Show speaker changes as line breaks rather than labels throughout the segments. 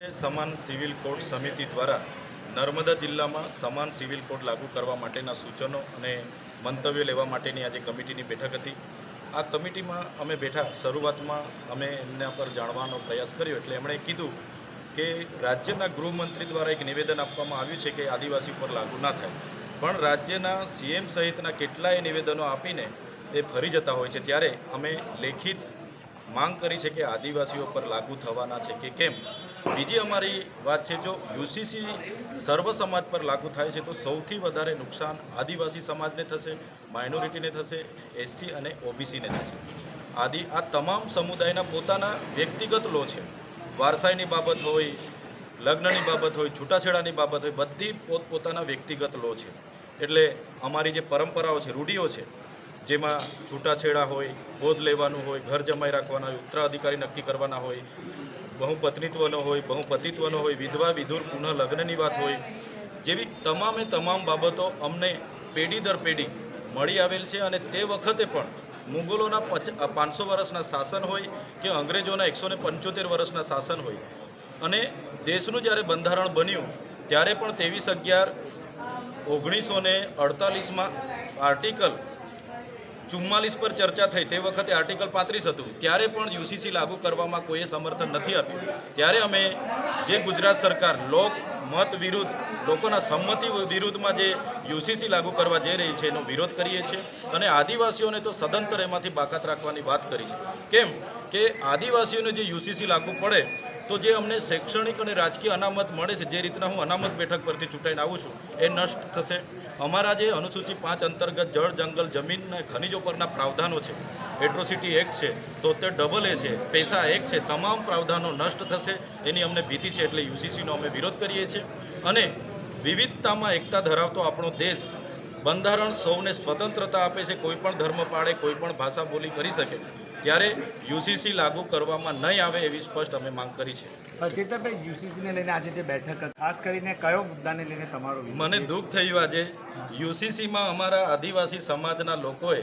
સમાન civil code સમિતિ દ્વારા નર્મદા જિલ્લામાં સમાન સિવિલ કોડ લાગુ કરવા માટેના સૂચનો અને મંતવ્યો લેવા માટેની આજે કમિટીની બેઠક હતી. આ કમિટીમાં અમે બેઠા શરૂઆતમાં અમે એમના પર જાણવાનો પ્રયાસ કર્યો એટલે એમણે કીધું કે રાજ્યના ગૃહમંત્રી દ્વારા એક નિવેદન આપવામાં આવ્યું છે કે આદિવાસી પર લાગુ ના થાય. પણ રાજ્યના સીએમ સહિતના કેટલાય નિવેદનો આપીને એ ફરી જતા હોય છે. ત્યારે અમે લેખિત માંગ કરી છે કે આદિવાસીઓ પર લાગુ થવાના છે કે કેમ? બીજી અમારી વાત છે, જો યુસીસી સર્વ સમાજ પર લાગુ થાય છે, તો સૌથી વધારે નુકસાન આદિવાસી સમાજને થશે, માઇનોરિટીને થશે, એસસી અને ઓબીસીને થશે. આદિ, આ તમામ સમુદાયના પોતાના વ્યક્તિગત લો છે. વારસાઈની બાબત હોય, લગ્નની બાબત હોય, છૂટાછેડાની બાબત હોય, બધી પોતપોતાના વ્યક્તિગત લો છે. એટલે અમારી જે પરંપરાઓ છે, રૂઢિઓ છે જેમાં છૂટાછેડા હોય ગોદ લેવાનું હોય, ઘર જમાઈ રાખવાના હોય, ઉત્તરાધિકારી નક્કી કરવાના હોય, બહુપત્નિત્વનો હોય, બહુપતિત્વનો હોય, વિધવા, વિધુર, પુનઃ વાત હોય, જેવી તમામે તમામ બાબતો અમને પેઢી દર પેઢી મળી આવેલ છે અને તે વખતે પણ મુગલોના પચ પાંચસો વર્ષના શાસન હોય કે અંગ્રેજોના એકસો ને પંચોતેર વર્ષના શાસન હોય. અને દેશનું જ્યારે બંધારણ બન્યું, ત્યારે પણ ત્રેવીસ અગિયાર ઓગણીસો ને અડતાલીસમાં આર્ટિકલ ચુમ્માલીસ પર ચર્ચા થઈ તે વખતે આર્ટિકલ પાંત્રીસ હતું. ત્યારે પણ યુસીસી લાગુ કરવામાં કોઈએ સમર્થન નથી આપ્યું. ત્યારે અમે જે ગુજરાત સરકાર લોક મત વિરુદ્ધ, લોકોના સંમતિ વિરુદ્ધમાં જે યુસીસી લાગુ કરવા જઈ રહી છે એનો વિરોધ કરીએ છીએ. અને આદિવાસીઓને તો સદંતર એમાંથી બાકાત રાખવાની વાત કરી છે. કેમ કે આદિવાસીઓને જે યુસીસી લાગુ પડે, તો જે અમને શૈક્ષણિક અને રાજકીય અનામત મળે છે, જે રીતના હું અનામત બેઠક પરથી ચૂંટાઈને આવું છું, એ નષ્ટ થશે. અમારા જે અનુસૂચિ પાંચ અંતર્ગત જળ, જંગલ, જમીન અને ખનિજો પરના પ્રાવધાનો છે, એટ્રોસિટી એક્ટ છે, તોતેર ડબલ એ છે, પૈસા એક્ટ છે, તમામ પ્રાવધાનો નષ્ટ થશે. એની અમને ભીતિ છે એટલે યુસીસીનો અમે વિરોધ કરીએ છીએ. અને વિવિધતામાં એકતા ધરાવતો આપણો દેશ બંધારણ સૌને સ્વતંત્રતા આપે છે. કોઈ પણ ધર્મ પાળે કોઈ પણ ભાષા બોલી કરી શકે ત્યારે યુસીસી લાગુ કરવામાં નહીં આવે એવી સ્પષ્ટ અમે માંગ કરી છે.
ચેતરભાઈ યુસીસીને લઈને આજે જે બેઠક ખાસ કરીને કયો મુદ્દાને લઈને તમારો
મને દુઃખ થયું આજે. યુસીસીમાં અમારા આદિવાસી સમાજના લોકોએ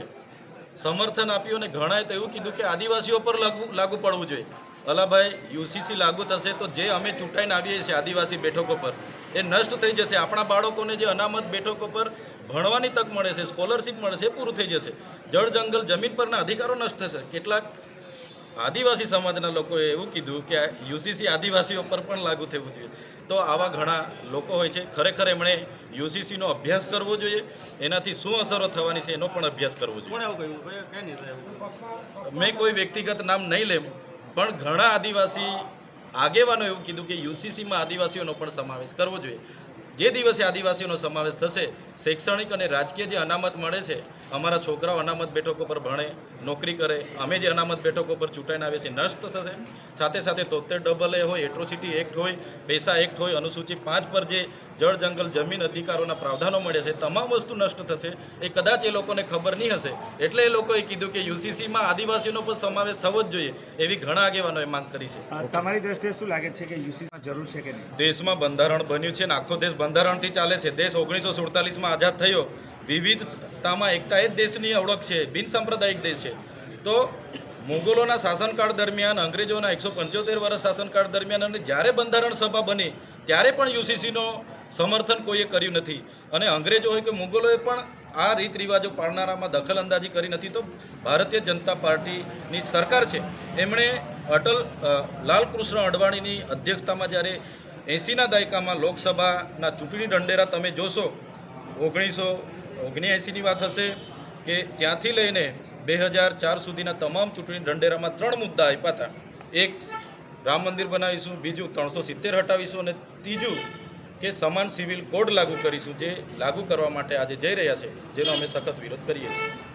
સમર્થન આપ્યું અને ઘણાએ તો એવું કીધું કે આદિવાસીઓ પર લાગુ લાગુ પડવું જોઈએ. અલાભાઈ યુસીસી લાગુ થશે તો જે અમે ચૂંટાઈને આવીએ છીએ આદિવાસી બેઠકો પર એ નષ્ટ થઈ જશે. આપણા બાળકોને જે અનામત બેઠકો પર ભણવાની તક મળે છે સ્કોલરશિપ મળે છે એ પૂરું થઈ જશે. જળ જંગલ જમીન પરના અધિકારો નષ્ટ થશે. કેટલાક આદિવાસી સમાજના લોકોએ એવું કીધું કે યુસીસી આદિવાસીઓ પર પણ લાગુ થવું જોઈએ. તો આવા ઘણા લોકો હોય છે ખરેખર એમણે યુસીસીનો અભ્યાસ કરવો જોઈએ એનાથી શું અસરો થવાની છે એનો પણ અભ્યાસ કરવો જોઈએ. મેં કોઈ વ્યક્તિગત નામ નહીં લેમ પણ ઘણા આદિવાસી આગેવાનો એવું કીધું કે યુસીસીમાં આદિવાસીઓનો પણ સમાવેશ કરવો જોઈએ. જે દિવસે આદિવાસીઓનો સમાવેશ થશે શૈક્ષણિક અને રાજકીય જે અનામત મળે છે અમારા છોકરાઓ અનામત બેઠકો પર ભણે નોકરી કરે અમે જે અનામત બેઠકો પર ચૂંટાઈને આવીએ છીએ નષ્ટ થશે. સાથે સાથે તોતેર ડબલ એ હોય એટ્રોસિટી એક્ટ હોય પૈસા એક્ટ હોય અનુસૂચિત પાંચ પર જે જળ જંગલ જમીન અધિકારોના પ્રાવધાનો મળે છે તમામ વસ્તુ નષ્ટ થશે. એ કદાચ એ લોકોને ખબર નહીં હશે. એટલે એ લોકોએ કીધું કે યુસીસીમાં આદિવાસીઓનો પણ સમાવેશ થવો જ જોઈએ એવી ઘણા આગેવાનોએ માંગ કરી છે.
તમારી દ્રષ્ટિએ શું લાગે છે કે યુસીસીમાં જરૂર છે કે નહીં?
દેશમાં બંધારણ બન્યું છે ને આખો દેશ બંધારણથી ચાલે છે. દેશ ઓગણીસો સુડતાલીસમાં આઝાદ થયો. વિવિધતામાં એકતા એ જ દેશની ઓળખ છે. બિનસાંપ્રદાયિક દેશ છે. તો મુગલોના શાસનકાળ દરમિયાન, અંગ્રેજોના એકસો પંચોતેર વર્ષ શાસનકાળ દરમિયાન અને જ્યારે બંધારણ સભા બની, ત્યારે પણ યુસીસીનો સમર્થન કોઈએ કર્યું નથી. અને અંગ્રેજો હોય કે મુગલોએ પણ આ રીત રિવાજો પાળનારામાં દખલ અંદાજી કરી નથી. તો ભારતીય જનતા પાર્ટીની સરકાર છે. એમણે અટલ લાલકૃષ્ણ અડવાણીની અધ્યક્ષતામાં જ્યારે એંસીના દાયકામાં લોકસભાના ચૂંટણી ઢંઢેરા તમે જોશો, ઓગણીસો ઓગણીએંસીની વાત હશે કે ત્યાંથી લઈને બે હજાર ચાર સુધીના તમામ ચૂંટણી ઢંઢેરામાં ત્રણ મુદ્દા આપ્યા હતા. એક, રામ મંદિર બનાવીશું, બીજું, ત્રણસો સિત્તેર હટાવીશું અને ત્રીજું કે સમાન સિવિલ કોડ લાગુ કરીશું, જે લાગુ કરવા માટે આજે જઈ રહ્યા છે, જેનો અમે સખત વિરોધ કરીએ છીએ.